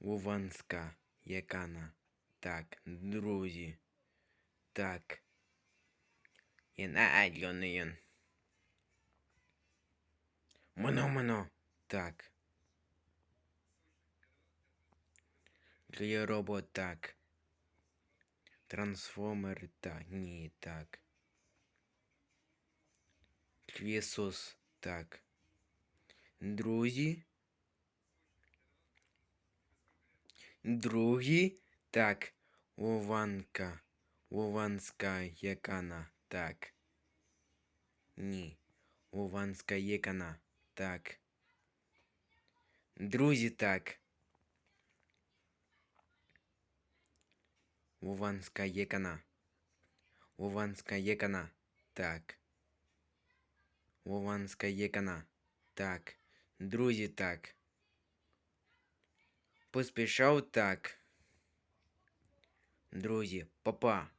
Луганська Якана. Так, друзі. Так. Єнайдьонин. Моно, моно. Так. Для робот так. Трансформер так. Ні, так. Ісус так. Друзі. Другі. Так. Лованка. Лованська якана. Так. Ні. Лованська якана. Так. Друзі, так. Луганська якана. Луганська якана. Так. Луганська якана. Так. Друзі, так. Поспішав так. Друзі, папа.